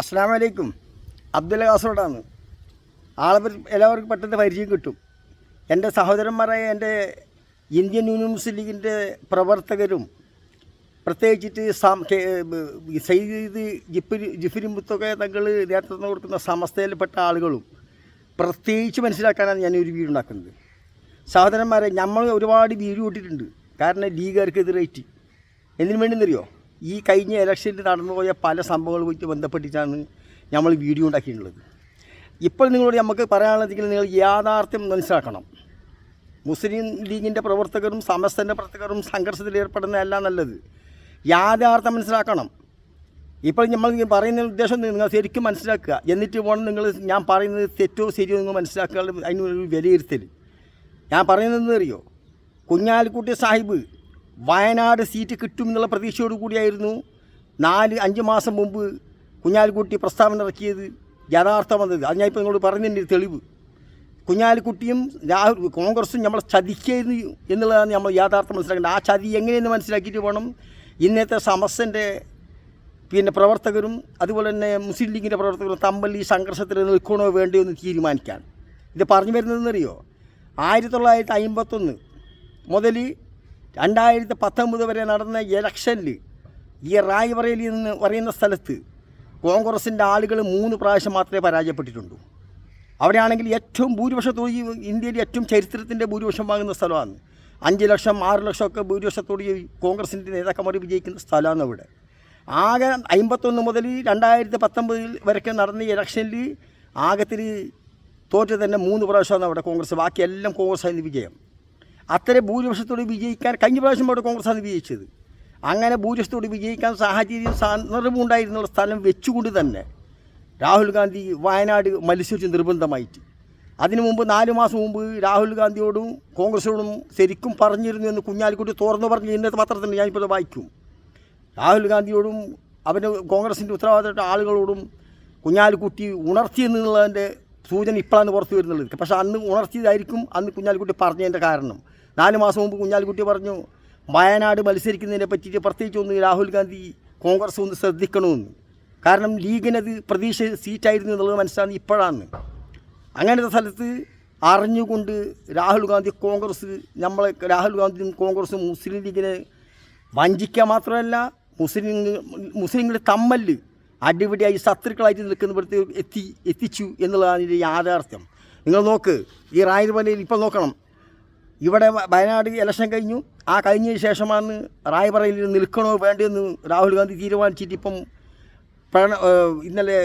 അസ്സാം വലൈക്കും അബ്ദുൽ കാസർഗോഡാണ്. ആളെ എല്ലാവർക്കും പെട്ടെന്ന് പരിചയം കിട്ടും. എന്റെ സഹോദരന്മാരായ എന്റെ ഇന്ത്യൻ യൂണിയൻ മുസ്ലിം ലീഗിന്റെ പ്രവർത്തകരും പ്രത്യേകിച്ചിട്ട് സാം സയ്യിദ് ജിഫിരി ജിഫിരി മുത്തൊക്കെ തങ്ങൾ നേതൃത്വം കൊടുക്കുന്ന സമസ്തയിൽപ്പെട്ട ആളുകളും പ്രത്യേകിച്ച് മനസ്സിലാക്കാനാണ് ഞാൻ ഒരു വീട് ഉണ്ടാക്കുന്നത്. സഹോദരന്മാരെ നമ്മൾ ഒരുപാട് വീട് കൂട്ടിയിട്ടുണ്ട് കാരണം ലീഗുകാർക്കെതിരായിട്ട്. എന്തിനു വേണ്ടിയെന്നറിയോ? ഈ കഴിഞ്ഞ ഇലക്ഷനിൽ നടന്നുപോയ പല സംഭവങ്ങളുമായിട്ട് ബന്ധപ്പെട്ടിട്ടാണ് നമ്മൾ വീഡിയോ ഉണ്ടാക്കിയിട്ടുള്ളത്. ഇപ്പോൾ നിങ്ങളോട് നമുക്ക് പറയാനുള്ളതെങ്കിൽ നിങ്ങൾ യാഥാർത്ഥ്യം മനസ്സിലാക്കണം. മുസ്ലിം ലീഗിന്റെ പ്രവർത്തകരും സമസ്തന്റെ പ്രവർത്തകരും സംഘർഷത്തിൽ ഏർപ്പെടുന്നതല്ല നല്ലത്. യാഥാർത്ഥ്യം മനസ്സിലാക്കണം. ഇപ്പോൾ നമ്മൾ പറയുന്ന ഉദ്ദേശം നിങ്ങൾ ശരിക്കും മനസ്സിലാക്കുക. എന്നിട്ട് വേണം നിങ്ങൾ ഞാൻ പറയുന്നത് തെറ്റോ ശരിയോ നിങ്ങൾ മനസ്സിലാക്കുക അതിനൊരു വിലയിരുത്തൽ. ഞാൻ പറയുന്നതെന്ന് അറിയോ കുഞ്ഞാലിക്കുട്ടി സാഹിബ് വയനാട് സീറ്റ് കിട്ടുമെന്നുള്ള പ്രതീക്ഷയോട് കൂടിയായിരുന്നു നാല് അഞ്ച് മാസം മുമ്പ് കുഞ്ഞാലിക്കുട്ടി പ്രസ്താവന ഇറക്കിയത് യഥാർത്ഥം വന്നത്. അത് ഞാൻ ഇപ്പോൾ നിങ്ങളോട് പറഞ്ഞതിന്റെ തെളിവ്. കുഞ്ഞാലിക്കുട്ടിയും രാഹുൽ കോൺഗ്രസും നമ്മളെ ചതിക്കരുത് എന്നുള്ളതാണ് നമ്മൾ യാഥാർത്ഥ്യം മനസ്സിലാക്കേണ്ടത്. ആ ചതി എങ്ങനെയെന്ന് മനസ്സിലാക്കിയിട്ട് വേണം ഇന്നത്തെ സമസ്തന്റെ പിന്നെ പ്രവർത്തകരും അതുപോലെ തന്നെ മുസ്ലിം ലീഗിന്റെ പ്രവർത്തകരും തമ്മിൽ ഈ സംഘർഷത്തിൽ നിൽക്കണോ വേണ്ടയോ എന്ന് തീരുമാനിക്കാൻ. ഇത് പറഞ്ഞു വരുന്നതെന്നറിയോ? ആയിരത്തി തൊള്ളായിരത്തി അമ്പത്തൊന്ന് മുതൽ രണ്ടായിരത്തി പത്തൊമ്പത് വരെ നടന്ന ഇലക്ഷനിൽ ഈ റായ്വറയിൽ എന്ന് പറയുന്ന സ്ഥലത്ത് കോൺഗ്രസിന്റെ ആളുകൾ മൂന്ന് പ്രാവശ്യം മാത്രമേ പരാജയപ്പെട്ടിട്ടുള്ളൂ. അവിടെയാണെങ്കിൽ ഏറ്റവും ഭൂരിപക്ഷത്തോട് ഇന്ത്യയിൽ ഏറ്റവും ചരിത്രത്തിന്റെ ഭൂരിപക്ഷം വാങ്ങുന്ന സ്ഥലമാണ്. അഞ്ച് ലക്ഷം ആറ് ലക്ഷമൊക്കെ ഭൂരിപക്ഷത്തോട് കോൺഗ്രസിന്റെ നേതാക്കന്മാർ വിജയിക്കുന്ന സ്ഥലമാണ് അവിടെ. ആകെ അമ്പത്തൊന്ന് മുതൽ രണ്ടായിരത്തി പത്തൊമ്പതിൽ വരെയൊക്കെ നടന്ന ഇലക്ഷനിൽ ആകത്തിൽ തോറ്റ് തന്നെ മൂന്ന് പ്രാവശ്യമാണ് അവിടെ കോൺഗ്രസ്. ബാക്കിയെല്ലാം കോൺഗ്രസ് ആയിരുന്നു വിജയം. അത്ര ഭൂരിപക്ഷത്തോട് വിജയിക്കാൻ കഴിഞ്ഞ പ്രാവശ്യം അവിടെ കോൺഗ്രസ്സാണ് വിജയിച്ചത്. അങ്ങനെ ഭൂരിപക്ഷത്തോട് വിജയിക്കാൻ സാഹചര്യം സന്ദർഭം ഉണ്ടായിരുന്നുള്ള സ്ഥലം വെച്ചുകൊണ്ട് തന്നെ രാഹുൽ ഗാന്ധി വയനാട് മത്സരിച്ച് നിർബന്ധമായിട്ട്. അതിനു മുമ്പ് നാല് മാസം മുമ്പ് രാഹുൽ ഗാന്ധിയോടും കോൺഗ്രസിനോടും ശരിക്കും പറഞ്ഞിരുന്നു എന്ന് കുഞ്ഞാലിക്കുട്ടി തുറന്നു പറഞ്ഞു. ഇന്നത്തെ പത്രത്തിൽ ഞാനിപ്പോൾ വായിക്കും. രാഹുൽ ഗാന്ധിയോടും അവന്റെ കോൺഗ്രസിന്റെ ഉത്തരവാദിത്തപ്പെട്ട ആളുകളോടും കുഞ്ഞാലിക്കുട്ടി ഉണർത്തി എന്നുള്ളതിന്റെ സൂചന ഇപ്പോഴാണ് പുറത്തു വരുന്നുള്ളത്. പക്ഷേ അന്ന് ഉണർത്തിയതായിരിക്കും അന്ന് കുഞ്ഞാലിക്കുട്ടി പറഞ്ഞതിന്റെ കാരണം. നാല് മാസം മുമ്പ് കുഞ്ഞാലിക്കുട്ടി പറഞ്ഞു വയനാട് മത്സരിക്കുന്നതിനെ പറ്റിയിട്ട് പ്രത്യേകിച്ച് ഒന്ന് രാഹുൽ ഗാന്ധി കോൺഗ്രസ് ഒന്ന് ശ്രദ്ധിക്കണമെന്ന്. കാരണം ലീഗിനത് പ്രതീക്ഷ സീറ്റായിരുന്നു എന്നുള്ളത് മനസ്സിലാകുന്നത് ഇപ്പോഴാണ്. അങ്ങനത്തെ സ്ഥലത്ത് അറിഞ്ഞുകൊണ്ട് രാഹുൽ ഗാന്ധി കോൺഗ്രസ് നമ്മളെ രാഹുൽ ഗാന്ധിയും കോൺഗ്രസും മുസ്ലിം ലീഗിനെ വഞ്ചിക്കുക മാത്രമല്ല മുസ്ലിം മുസ്ലിങ്ങൾ തമ്മൽ അടിപിടിയായി ശത്രുക്കളായിട്ട് നിൽക്കുന്നിടത്ത് എത്തി എത്തിച്ചു എന്നുള്ളതാണ് ഇതിന്റെ യാഥാർത്ഥ്യം. നിങ്ങൾ നോക്ക് ഈ റായ്പറയിൽ ഇപ്പോൾ നോക്കണം. ഇവിടെ വയനാട് ഇലക്ഷൻ കഴിഞ്ഞു. ആ കഴിഞ്ഞതിന് ശേഷമാണ് റായ്പറയിൽ നിൽക്കണോ വേണ്ടതെന്ന് രാഹുൽ ഗാന്ധി തീരുമാനിച്ചിട്ട് ഇപ്പം പ്രണ ഇന്നലെ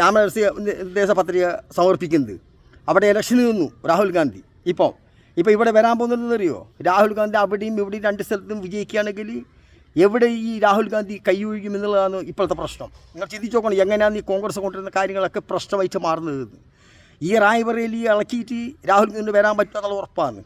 നാമനിർദ്ദേശ നിർദ്ദേശ പത്രിക സമർപ്പിക്കുന്നത്. അവിടെ ഇലക്ഷന് നിന്നു രാഹുൽ ഗാന്ധി. ഇപ്പോൾ ഇപ്പോൾ ഇവിടെ വരാൻ പോകുന്നതെന്നറിയോ രാഹുൽ ഗാന്ധി അവിടെയും ഇവിടെയും രണ്ട് സ്ഥലത്തും വിജയിക്കുകയാണെങ്കിൽ എവിടെ ഈ രാഹുൽ ഗാന്ധി കൈയൊഴിക്കും എന്നുള്ളതാണ് ഇപ്പോഴത്തെ പ്രശ്നം. നിങ്ങൾ ചിന്തിച്ച് നോക്കണം എങ്ങനെയാണ് ഈ കോൺഗ്രസ് കൊണ്ടുവരുന്ന കാര്യങ്ങളൊക്കെ പ്രശ്നമായിട്ട് മാറുന്നതിന്ന്. ഈ റായ്ബറേലി ഇളക്കിയിട്ട് രാഹുൽ ഗാന്ധി വരാൻ പറ്റുമെന്നുള്ള ഉറപ്പാണ്.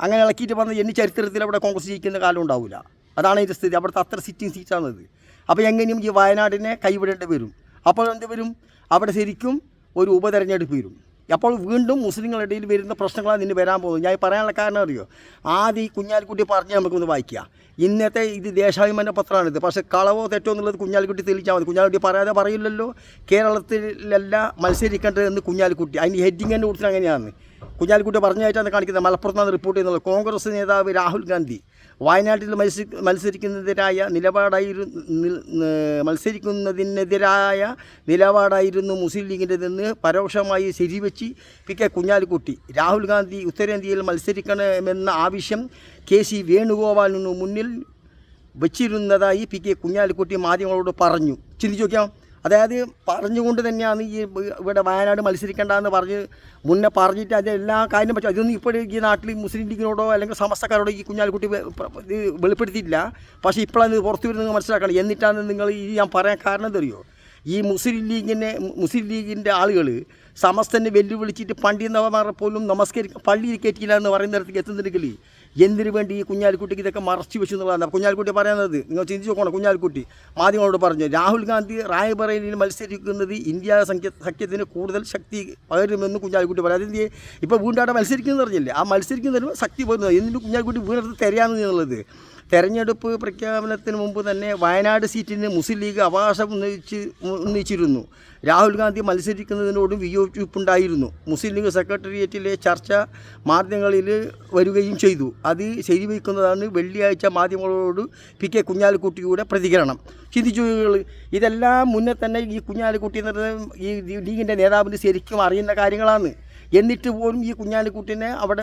അങ്ങനെ ഇളക്കിയിട്ട് വന്ന് ഇനി ചരിത്രത്തിൽ അവിടെ കോൺഗ്രസ് ജയിക്കുന്ന കാലം ഉണ്ടാവില്ല. അതാണ് ഇതിന്റെ സ്ഥിതി. അവിടുത്തെ അത്ര സിറ്റിംഗ് സീറ്റാണത് അപ്പോൾ എങ്ങനെയും ഈ വയനാടിനെ കൈവിടേണ്ടി വരും. അപ്പോൾ എന്ത് വരും? അവിടെ ശരിക്കും ഒരു ഉപതെരഞ്ഞെടുപ്പ് വരും. അപ്പോൾ വീണ്ടും മുസ്ലിങ്ങളുടെ വരുന്ന പ്രശ്നങ്ങളാണ് ഇനി വരാൻ പോകുന്നത്. ഞാൻ പറയാനുള്ള കാരണം അറിയോ? ആദ്യം ഈ കുഞ്ഞാലിക്കുട്ടി പറഞ്ഞ് നമുക്കൊന്ന് വായിക്കുക ഇന്നത്തെ ഇത് ദേശാഭിമാന പത്രമാണിത്. പക്ഷേ കളവോ തെറ്റോ എന്നുള്ളത് കുഞ്ഞാലിക്കുട്ടി തെളിയിച്ചാൽ മതി. കുഞ്ഞാലിക്കുട്ടി പറയാതെ പറയില്ലല്ലോ. കേരളത്തിലല്ല മത്സരിക്കേണ്ടത് എന്ന് കുഞ്ഞാലിക്കുട്ടി. അതിന് ഹെഡിങ് തന്നെ കൊടുത്തിട്ട് അങ്ങനെയാണ്. കുഞ്ഞാലിക്കുട്ടി പറഞ്ഞായിട്ടാണ് കാണിക്കുന്നത്. മലപ്പുറത്താണ് റിപ്പോർട്ട് ചെയ്യുന്നത്. കോൺഗ്രസ് നേതാവ് രാഹുൽ ഗാന്ധി വയനാട്ടിൽ മത്സരി മത്സരിക്കുന്നതിനെതിരായ നിലപാടായിരുന്നു മത്സരിക്കുന്നതിനെതിരായ നിലപാടായിരുന്നു മുസ്ലിം ലീഗിന്റെതെന്ന് പരോക്ഷമായി ശരിവെച്ച് പി കെ കുഞ്ഞാലിക്കുട്ടി. രാഹുൽ ഗാന്ധി ഉത്തരേന്ത്യയിൽ മത്സരിക്കണമെന്ന ആവശ്യം കെ സി വേണുഗോപാലിനു മുന്നിൽ വച്ചിരുന്നതായി പി കെ കുഞ്ഞാലിക്കുട്ടി മാധ്യമങ്ങളോട് പറഞ്ഞു. ചിന്തിച്ചു നോക്കിയാൽ അതായത് പറഞ്ഞുകൊണ്ട് തന്നെയാണ് ഈ ഇവിടെ വയനാട് മത്സരിക്കേണ്ടതെന്ന് പറഞ്ഞ് മുന്നേ പറഞ്ഞിട്ട് അത് എല്ലാ കാര്യം പറ്റും അതൊന്നും ഇപ്പോഴും ഈ നാട്ടിൽ മുസ്ലിം ലീഗിനോടോ അല്ലെങ്കിൽ സമസ്തക്കാരോടോ ഈ കുഞ്ഞാലിക്കുട്ടി ഇത് വെളിപ്പെടുത്തിയിട്ടില്ല. പക്ഷേ ഇപ്പോഴാണ് പുറത്തു വരുന്നത് മനസ്സിലാക്കണം. എന്നിട്ടാണ് നിങ്ങൾ ഈ ഞാൻ പറയാൻ കാരണം എന്തറിയോ? ഈ മുസ്ലിം ലീഗിനെ മുസ്ലിം ലീഗിന്റെ ആളുകൾ സമസ്തനെ വെല്ലുവിളിച്ചിട്ട് പണ്ഡിതന്മാരെ പോലും നമസ്കരിക്ക പള്ളിയിൽ കയറ്റിയില്ല എന്ന് പറയുന്നിടത്തേക്ക് എത്തുന്നുണ്ടെങ്കിൽ എന്തിനു വേണ്ടി ഈ കുഞ്ഞാലിക്കുട്ടിക്ക് ഇതൊക്കെ മറച്ചു വെച്ചു എന്നുള്ളതാണ്. കുഞ്ഞാലിക്കുട്ടി പറയുന്നത് നിങ്ങൾ ചിന്തിച്ച് നോക്കണം കുഞ്ഞാലിക്കുട്ടി. മാധ്യമങ്ങളോട് പറഞ്ഞു രാഹുൽ ഗാന്ധി റായ്ബറേലിയിൽ മത്സരിക്കുന്നത് ഇന്ത്യ സഖ്യ സഖ്യത്തിന് കൂടുതൽ ശക്തി പകരുമെന്ന് കുഞ്ഞാലിക്കുട്ടി പറയാം അതിന് ഇപ്പോൾ വീണ്ടും അവിടെ മത്സരിക്കുന്നത് പറഞ്ഞില്ലേ? ആ മത്സരിക്കുന്നതിന് ശക്തി പകരുന്നത് എന്തിനു കുഞ്ഞാലിക്കുട്ടി വീണ്ടെടുത്ത് തരാമെന്ന് എന്നുള്ളത് തെരഞ്ഞെടുപ്പ് പ്രഖ്യാപനത്തിന് മുമ്പ് തന്നെ വയനാട് സീറ്റിന് മുസ്ലിം ലീഗ് അവകാശം ഉന്നയിച്ച് ഉന്നയിച്ചിരുന്നു. രാഹുൽ ഗാന്ധി മത്സരിക്കുന്നതിനോടും വിയോജിപ്പുണ്ടായിരുന്നു. മുസ്ലിം ലീഗ് സെക്രട്ടേറിയറ്റിലെ ചർച്ച മാധ്യമങ്ങളിൽ വരികയും ചെയ്തു. അത് ശരിവയ്ക്കുന്നതാണ് വെള്ളിയാഴ്ച മാധ്യമങ്ങളോട് പി കെ കുഞ്ഞാലിക്കുട്ടിയുടെ പ്രതികരണം. ചിന്തിച്ചു ഇതെല്ലാം മുന്നേ തന്നെ ഈ കുഞ്ഞാലിക്കുട്ടി എന്ന് ഈ ലീഗിന്റെ നേതാവിന് ശരിക്കും അറിയുന്ന കാര്യങ്ങളാണ്. എന്നിട്ട് പോലും ഈ കുഞ്ഞാലിക്കുട്ടിനെ അവിടെ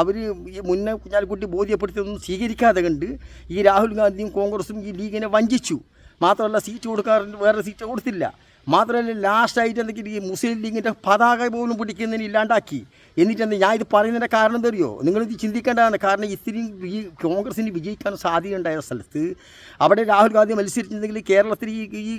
അവർ ഈ മുന്നേ കുഞ്ഞാലിക്കുട്ടി ബോധ്യപ്പെടുത്തിയതൊന്നും സ്വീകരിക്കാതെ കണ്ട് ഈ രാഹുൽ ഗാന്ധിയും കോൺഗ്രസും ഈ ലീഗിനെ വഞ്ചിച്ചു. മാത്രമല്ല സീറ്റ് കൊടുക്കാറുണ്ട് വേറെ സീറ്റ് കൊടുത്തില്ല. മാത്രമല്ല ലാസ്റ്റായിട്ട് എന്തെങ്കിലും ഈ മുസ്ലിം ലീഗിന്റെ പതാക പോലും പിടിക്കുന്നതിന് ഇല്ലാണ്ടാക്കി. എന്നിട്ട് ഞാൻ ഇത് പറയുന്നതിന്റെ കാരണം എന്തറിയോ നിങ്ങൾ നിങ്ങളിത് ചിന്തിക്കേണ്ടതാണ്. കാരണം ഇത്തിരി ഈ കോൺഗ്രസിന് വിജയിക്കാൻ സാധ്യതയുണ്ടായ സ്ഥലത്ത് അവിടെ രാഹുൽ ഗാന്ധി മത്സരിച്ചിരുന്നെങ്കിൽ കേരളത്തിൽ ഈ ഈ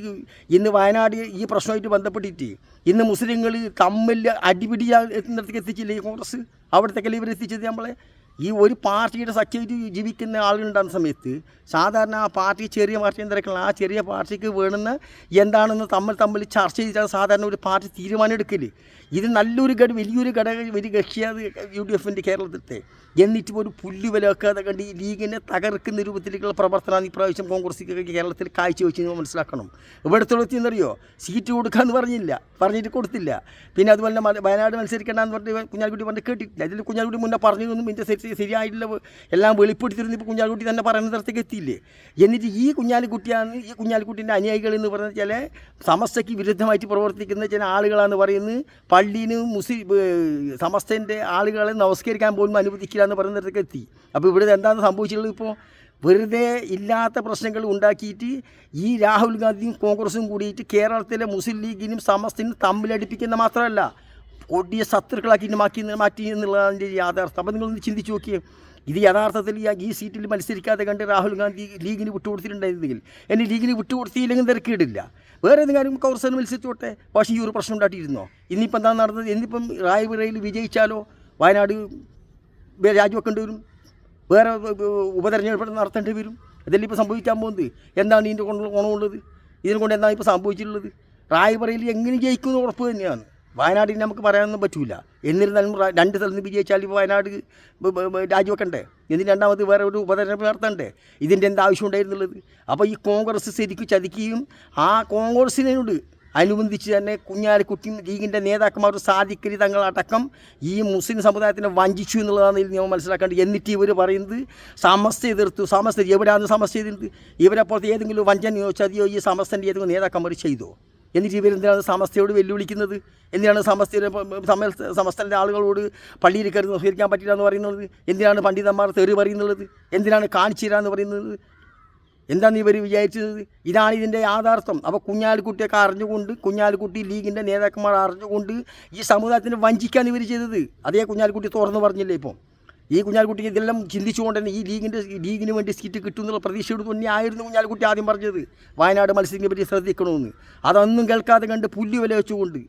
ഇന്ന് വയനാട് ഈ പ്രശ്നമായിട്ട് ബന്ധപ്പെട്ടിട്ട് ഇന്ന് മുസ്ലിങ്ങൾ തമ്മിൽ അടിപിടി എത്തുന്നിടത്തേക്ക് എത്തിച്ചില്ലേ കോൺഗ്രസ്? അവിടത്തേക്കല്ലേ ഇവരെത്തിച്ചത് നമ്മളെ? ഈ ഒരു പാർട്ടിയുടെ സഖ്യം ജീവിക്കുന്ന ആളുകളുണ്ടാകുന്ന സമയത്ത് സാധാരണ ആ പാർട്ടി ചെറിയ പാർട്ടി എന്തൊക്കെയുള്ള ആ ചെറിയ പാർട്ടിക്ക് വേണമെന്ന് എന്താണെന്ന് തമ്മിൽ തമ്മിൽ ചർച്ച ചെയ്തിട്ടാണ് സാധാരണ ഒരു പാർട്ടി തീരുമാനം ഇത് നല്ലൊരു ഘട വലിയൊരു ഘടക വലിയ കക്ഷിയാണ് യു ഡി എഫിന്റെ കേരളത്തിലത്തെ. എന്നിട്ട് ഒരു പുല്ല് വിലക്കാതെ കണ്ട് ഈ ലീഗിനെ തകർക്കുന്ന രൂപത്തിലേക്കുള്ള പ്രവർത്തനമാണ് ഇപ്രാവശ്യം കോൺഗ്രസ് കേരളത്തിൽ കാഴ്ചവെച്ച് നമ്മൾ മനസ്സിലാക്കണം. ഇവിടുത്തെ എന്നറിയോ സീറ്റ് കൊടുക്കാമെന്ന് പറഞ്ഞില്ല. പറഞ്ഞിട്ട് കൊടുത്തില്ല. പിന്നെ അതുപോലെ വയനാട് മത്സരിക്കണമെന്ന് പറഞ്ഞ് കുഞ്ഞാലിക്കുട്ടി പറഞ്ഞ് കേട്ടിട്ടില്ല അതിൽ കുഞ്ഞാലിക്കുട്ടി മുന്നേ പറഞ്ഞതൊന്നും ഇതിന്റെ ശരി ശരിയായിട്ടില്ല. എല്ലാം വെളിപ്പെടുത്തിയിരുന്നു. ഇപ്പോൾ കുഞ്ഞാലിക്കുട്ടി തന്നെ പറയുന്ന തരത്തേക്ക് എത്തിയില്ലേ? എന്നിട്ട് ഈ കുഞ്ഞാലിക്കുട്ടിയാണ് ഈ കുഞ്ഞാലിക്കുട്ടിന്റെ അനുയായികൾ എന്ന് പറഞ്ഞ ചില സമസ്തയ്ക്ക് വിരുദ്ധമായിട്ട് പ്രവർത്തിക്കുന്ന ചില ആളുകളാണ് പറയുന്നത്. പള്ളിന് മുസ്ലിം സമസ്തന്റെ ആളുകളെ നമസ്കരിക്കാൻ പോലും അനുവദിക്കില്ല എന്ന് പറയുന്ന തരത്തേക്ക് എത്തി. അപ്പോൾ ഇവിടെ എന്താണ് സംഭവിച്ചിട്ടുള്ളത് ഇപ്പോൾ വെറുതെ ഇല്ലാത്ത പ്രശ്നങ്ങൾ ഉണ്ടാക്കിയിട്ട് ഈ രാഹുൽ ഗാന്ധിയും കോൺഗ്രസും കൂടിയിട്ട് കേരളത്തിലെ മുസ്ലിം ലീഗിനും സമസ്തനും തമ്മിലടിപ്പിക്കുന്ന മാത്രമല്ല കൊടിയ ശത്രുക്കളാക്കി മാറ്റി മാറ്റി എന്നുള്ളതിന്റെ യാഥാർത്ഥ്യം. അപ്പം നിങ്ങളൊന്ന് ചിന്തിച്ച് നോക്കിയേ. ഇത് യഥാർത്ഥത്തിൽ ഈ സീറ്റിൽ മത്സരിക്കാതെ കണ്ട് രാഹുൽ ഗാന്ധി ലീഗിന് വിട്ടുകൊടുത്തിട്ടുണ്ടായിരുന്നെങ്കിൽ എന്നെ ലീഗിന് വിട്ടുകൊടുത്തിയില്ലെങ്കിൽ തിരക്കിയിടില്ല വേറെ ഏതെങ്കിലും കാര്യം കോൺഗ്രസ് മത്സരിച്ചോട്ടെ? പക്ഷേ ഈ ഒരു പ്രശ്നം ഉണ്ടാക്കിയിരുന്നോ? ഇന്നിപ്പോൾ എന്താ നടന്നത്? ഇന്നിപ്പം റായ്പുരയിൽ വിജയിച്ചാലോ? വയനാട് രാജിവെക്കേണ്ടി വരും. വേറെ ഉപതെരഞ്ഞെടുപ്പ് നടത്തേണ്ടി വരും. ഇതെല്ലാം ഇപ്പോൾ സംഭവിക്കാൻ പോകുന്നത്? എന്താണ് ഇതിന്റെ കൊണ്ട് ഗുണമുള്ളത് ഇതിനെ കൊണ്ട് എന്താണ് ഇപ്പോൾ സംഭവിച്ചിട്ടുള്ളത്? റായ്പറയിൽ എങ്ങനെ ജയിക്കുമെന്ന് ഉറപ്പ് തന്നെയാണ്. വയനാടിന് നമുക്ക് പറയാനൊന്നും പറ്റൂല. എന്നിരുന്നാലും രണ്ട് സ്ഥലത്ത് നിന്ന് വിജയിച്ചാൽ ഇപ്പോൾ വയനാട് രാജിവെക്കണ്ടേ? ഇതിന് രണ്ടാമത് വേറെ ഒരു ഉപതെരഞ്ഞെടുപ്പ് നടത്തണ്ടേ? ഇതിന്റെ എന്താ ആവശ്യം ഉണ്ടായിരുന്നുള്ളത്? അപ്പോൾ ഈ കോൺഗ്രസ് ശരിക്കും ചതിക്കുകയും ആ കോൺഗ്രസിനോട് അനുബന്ധിച്ച് തന്നെ കുഞ്ഞാലിക്കുട്ടിയും ലീഗിന്റെ നേതാക്കന്മാർ സാധിക്കരി തങ്ങളടക്കം ഈ മുസ്ലിം സമുദായത്തിനെ വഞ്ചിച്ചു എന്നുള്ളതാണ് ഇതിൽ നമ്മൾ മനസ്സിലാക്കേണ്ടത്. എന്നിട്ട് ഇവർ പറയുന്നത് സമസ്ത എതിർത്തു സമസ്ത എവിടെയാണ് സമസ്ത എതിർത്ത്? ഇവരെ പുറത്ത് ഏതെങ്കിലും വഞ്ചനയോ ചതിയോ ഈ സമസ്തന്റെ ഏതെങ്കിലും നേതാക്കന്മാർ ചെയ്തോ? എന്നിട്ട് ഇവരെന്തിനാണ് സമസ്തയോട് വെല്ലുവിളിക്കുന്നത്? എന്തിനാണ് സമസ്തയുടെ സമ- സമസ്തന്റെ ആളുകളോട് പള്ളിയിൽ കയറി നിസ്കരിക്കാൻ പറ്റില്ല എന്ന് പറയുന്നത്? എന്തിനാണ് പണ്ഡിതന്മാർ തെറി പറയുന്നത് എന്തിനാണ് കാണിച്ചു തരാന്ന് പറയുന്നത്? എന്താണ് ഇവർ വിചാരിച്ചത്? ഇതാണ് ഇതിന്റെ യാഥാർത്ഥ്യം. അപ്പോൾ കുഞ്ഞാലിക്കുട്ടിയൊക്കെ അറിഞ്ഞുകൊണ്ട് കുഞ്ഞാലിക്കുട്ടി ലീഗിന്റെ നേതാക്കന്മാർ അറിഞ്ഞുകൊണ്ട് ഈ സമുദായത്തിനെ വഞ്ചിക്കാൻ ഇവർ ചെയ്തത്. അതേ കുഞ്ഞാലിക്കുട്ടി തുറന്ന് പറഞ്ഞില്ലേ ഇപ്പോൾ ഈ കുഞ്ഞാലിക്കുട്ടിക്ക് ഇതെല്ലാം ചിന്തിച്ചുകൊണ്ട് തന്നെ ഈ ലീഗിന്റെ ലീഗിന് വേണ്ടി സീറ്റ് പ്രതീക്ഷയോട് തന്നെ ആയിരുന്നു കുഞ്ഞാലിക്കുട്ടി ആദ്യം പറഞ്ഞത്. വയനാട് മത്സരത്തിനെ പറ്റി ശ്രദ്ധിക്കണമെന്ന്. അതൊന്നും കേൾക്കാതെ കണ്ട് പുല്ല് വില വെച്ചുകൊണ്ട്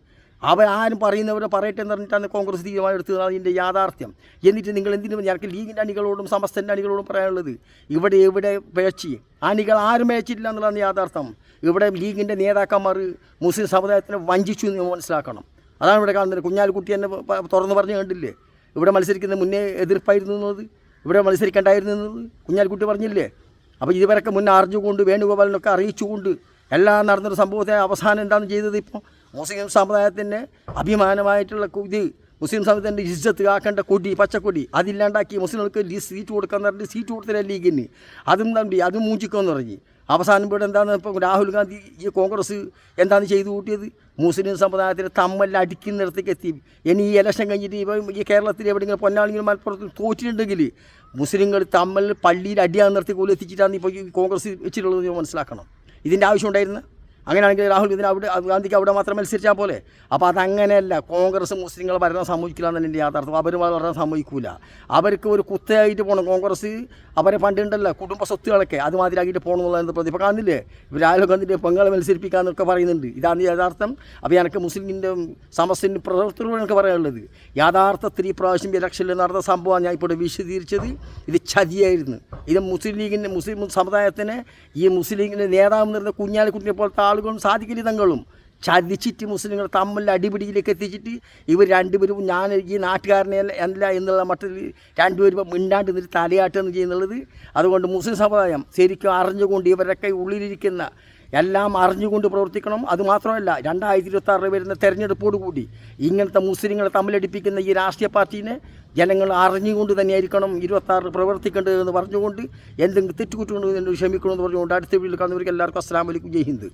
അവർ ആരും പറയുന്നവരെ പറയട്ടെ എന്ന് പറഞ്ഞിട്ടാണ് കോൺഗ്രസ് തീരുമാനം എടുത്തത്. അതിന്റെ യാഥാർത്ഥ്യം. എന്നിട്ട് നിങ്ങൾ എന്തിനും ഞങ്ങൾക്ക് ലീഗിന്റെ അണികളോടും സമസ്തന്റെ അണികളോടും പറയാനുള്ളത്? ഇവിടെ എവിടെ പേച്ചി അണികൾ ആരും പേച്ചില്ല എന്നുള്ളതാണ് യാഥാർത്ഥ്യം. ഇവിടെ ലീഗിന്റെ നേതാക്കന്മാർ മുസ്ലിം സമുദായത്തിനെ വഞ്ചിച്ചു എന്ന് മനസ്സിലാക്കണം. അതാണ് ഇവിടെ കാണുന്നത്. കുഞ്ഞാലിക്കുട്ടി എന്നെ തുറന്ന് പറഞ്ഞു കണ്ടില്ലേ? ഇവിടെ മത്സരിക്കുന്ന മുന്നേ എതിർപ്പായിരുന്നു എന്നത്? ഇവിടെ മത്സരിക്കേണ്ടായിരുന്നു എന്നത്? കുഞ്ഞാലിക്കുട്ടി പറഞ്ഞില്ലേ? അപ്പോൾ ഇതുവരെയൊക്കെ മുന്നേ അറിഞ്ഞുകൊണ്ട് വേണുഗോപാലിനൊക്കെ അറിയിച്ചുകൊണ്ട് എല്ലാം നടന്നൊരു സംഭവത്തെ അവസാനം എന്താണ് ചെയ്തത് ഇപ്പോൾ മുസ്ലിം സമുദായത്തിന്റെ അഭിമാനമായിട്ടുള്ള ഇത് മുസ്ലിം സമൂഹത്തിന്റെ ഇജ്ജത്ത് കാക്കേണ്ട കൊടി പച്ചക്കൊടി അതില്ലാണ്ടാക്കി മുസ്ലിങ്ങൾക്ക് സീറ്റ് കൊടുക്കാൻ പറഞ്ഞിട്ട് സീറ്റ് കൊടുത്തില്ല ലീഗിന്? അതും തമ്പി അതും മൂഞ്ചിക്കുമെന്ന് പറഞ്ഞ്. അവസാനം ഇവിടെ എന്താണ് ഇപ്പം രാഹുൽ ഗാന്ധി ഈ കോൺഗ്രസ് എന്താണ് ചെയ്തു കൂട്ടിയത്? മുസ്ലിം സമുദായത്തിന് തമ്മെല്ലാം അടിക്കുന്നിടത്തേക്ക് എത്തി. ഇനി ഈ ഇലക്ഷൻ കഴിഞ്ഞിട്ട് ഇപ്പം ഈ കേരളത്തിൽ എവിടെയെങ്കിലും പൊന്നാളിങ്കിലും മലപ്പുറത്ത് തോറ്റിട്ടുണ്ടെങ്കിൽ മുസ്ലിങ്ങൾ തമ്മിൽ പള്ളിയിൽ അടിയാകുന്ന നിർത്തി പോലും എത്തിച്ചിട്ടാണ് ഇപ്പോൾ ഈ കോൺഗ്രസ് വെച്ചിട്ടുള്ളത് മനസ്സിലാക്കണം. ഇതിന്റെ ആവശ്യം ഉണ്ടായിരുന്നു? അങ്ങനെയാണെങ്കിൽ രാഹുൽ ഇതിന് അവിടെ ഗാന്ധിക്ക് അവിടെ മാത്രം മത്സരിച്ചാൽ പോലെ അപ്പോൾ അതങ്ങനെയല്ല കോൺഗ്രസ് മുസ്ലിങ്ങൾ ഭരണം സമ്മതിക്കില്ല എന്നാണ് എന്റെ യാഥാർത്ഥ്യം. അവർ വളരെ സമ്മതിക്കില്ല അവർക്ക് ഒരു കുത്തയായിട്ട് പോകണം. കോൺഗ്രസ് അവരെ പണ്ടുണ്ടല്ലോ കുടുംബ സ്വത്തുകളൊക്കെ അതുമാതിരാക്കിയിട്ട് പോകണം എന്നുള്ളത് പ്രതി ഇപ്പോൾ കാണുന്നില്ലേ ഇവർ രാഹുൽ ഗാന്ധിന്റെ പെങ്ങളെ മത്സരിപ്പിക്കാന്നൊക്കെ പറയുന്നുണ്ട്. ഇതാണ് യഥാർത്ഥം അപ്പോൾ എനിക്ക് മുസ്ലിമിന്റെ സമസ്യന്റെ പ്രവർത്തനങ്ങൾ എനിക്ക് പറയാനുള്ളത്. യഥാർത്ഥത്തിൽ ഈ പ്രാവശ്യം ഇലക്ഷനിൽ നടന്ന സംഭവമാണ് ഞാൻ ഇപ്പോൾ വിശദീകരിച്ചത്. ഇത് ചതിയായിരുന്നു. ഇത് മുസ്ലിം ലീഗിന്റെ മുസ്ലിം സമുദായത്തിന് ഈ മുസ്ലിം ലീഗിന്റെ നേതാവ് നിർന്ന കുഞ്ഞാലിക്കുട്ടിനെ പോലത്തെ ആളുകളും സാധിക്കലി തങ്ങളും. ചതിച്ചിട്ട് മുസ്ലിങ്ങൾ തമ്മിൽ അടിപിടിയിലേക്ക് എത്തിച്ചിട്ട് ഇവർ രണ്ടുപേരും ഞാൻ ഈ നാട്ടുകാരനെ അല്ല എന്നുള്ള മട്ടിൽ രണ്ടുപേരും മിണ്ടാണ്ട് നിന്നിട്ട് തലയാട്ടുകയാണ് ചെയ്യുന്നുള്ളത്. അതുകൊണ്ട് മുസ്ലിം സമുദായം ശരിക്കും അറിഞ്ഞുകൊണ്ട് ഇവരൊക്കെ ഉള്ളിലിരിക്കുന്ന എല്ലാം അറിഞ്ഞുകൊണ്ട് പ്രവർത്തിക്കണം. അതുമാത്രമല്ല രണ്ടായിരത്തി ഇരുപത്തി ആറിൽ വരുന്ന തെരഞ്ഞെടുപ്പോട് കൂടി ഇങ്ങനത്തെ മുസ്ലിങ്ങളെ തമ്മിലടിപ്പിക്കുന്ന ഈ രാഷ്ട്രീയ പാർട്ടീനെ ജനങ്ങൾ അറിഞ്ഞുകൊണ്ട് തന്നെയായിരിക്കണം ഇരുപത്താറ് പ്രവർത്തിക്കേണ്ടത് എന്ന് പറഞ്ഞുകൊണ്ട് എന്തെങ്കിലും തെറ്റുകുറ്റുകൊണ്ട് ക്ഷമിക്കണമെന്ന് പറഞ്ഞുകൊണ്ട് അടുത്ത വീട്ടിൽ കാണുന്നവർക്ക് എല്ലാവർക്കും അസ്സാം വലൈക്കും ജയ് ഹിന്ദ്.